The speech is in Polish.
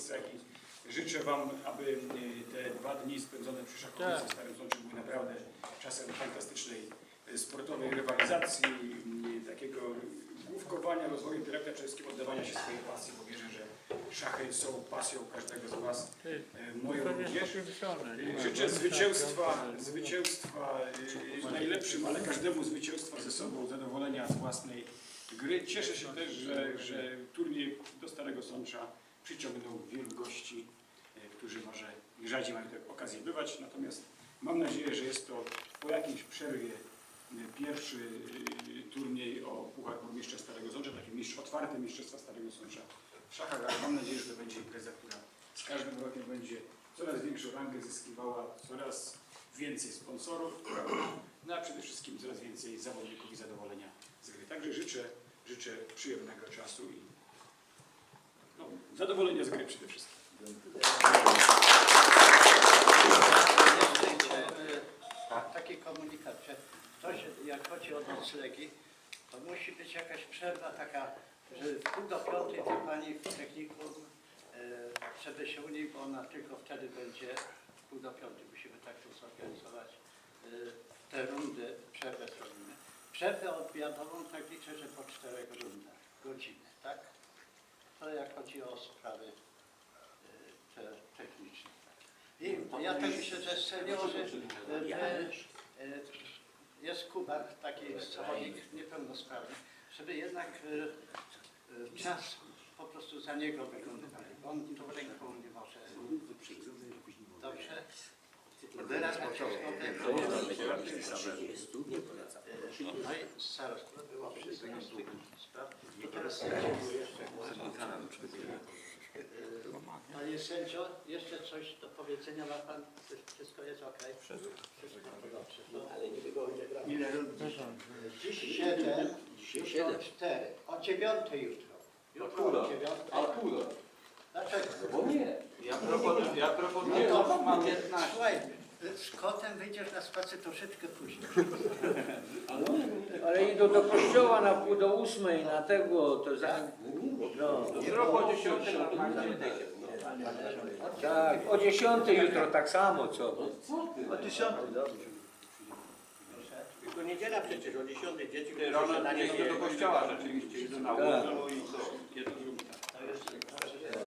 miejscach i życzę Wam, aby y, te dwa dni spędzone przy Szakowicy w Starym Sączu były naprawdę czasem fantastycznej y, sportowej rywalizacji, y, takiego główkowania, rozwoju intelektu, przede wszystkim oddawania się swojej pasji, bo wierzę, że szachy są pasją każdego z Was, moją również. Życzę zwycięstwa, zwycięstwa y, najlepszym, ale każdemu zwycięstwa ze sobą, zadowolenia z własnej gry. Cieszę się też, że, że turniej do Starego Sącza przyciągnął wielu gości, y, którzy może rzadziej mają tę okazję bywać. Natomiast mam nadzieję, że jest to po jakiejś przerwie y, pierwszy y, turniej o Puchar Burmistrza Starego Sącza, taki mistrz, otwarte Mistrzostwa Starego Sącza w szachach, ale mam nadzieję, że to będzie impreza, która z każdym rokiem będzie coraz większą rangę zyskiwała, coraz więcej sponsorów, no a przede wszystkim coraz więcej zawodników i zadowolenia z gry. Także życzę, życzę przyjemnego czasu i zadowolenia z gry przede wszystkim. Taki komunikat, że ktoś, jak chodzi o noclegi, to musi być jakaś przerwa taka, że w pół do piątej tej pani w technikum, e, żeby się u niej, bo ona tylko wtedy będzie w pół do piątej. Musimy tak to zorganizować. E, Te rundy, przerwę zrobimy. Przerwę obiadową tak liczę, że po czterech rundach, godziny, tak? To jak chodzi o sprawy e, te techniczne. I ja tak myślę, że seniorzy, e, że e, jest Kubar, taki zawodnik niepełnosprawny, żeby jednak czas po prostu za niego wykonywali. On tą ręką nie może. Dobrze? Teraz No i zaraz, to było wszystko. I teraz Panie sędzio, jeszcze coś do powiedzenia ma Pan? Wszystko jest ok? Wszystko. Dobrze. No, ale nie wygodnie Ile rund Dziś siedem, jutro cztery. O dziewiątej jutro. Jutro o dziewiątej. Akurat. Dlaczego? Bo nie. Ja proponuję, ja No proponuję, to mam 15. Słuchaj, z kotem wyjdziesz na spacer troszeczkę później. Ale idą do kościoła na pół do ósmej, na tego, to za... No, Jutro po 10 normalnie. tak, o dziesiątej jutro tak samo, co? O dziesiątej, dobrze. To niedziela przecież, o 10 dzieci Ronald, nie idę do kościoła rzeczywiście, idę na Tak.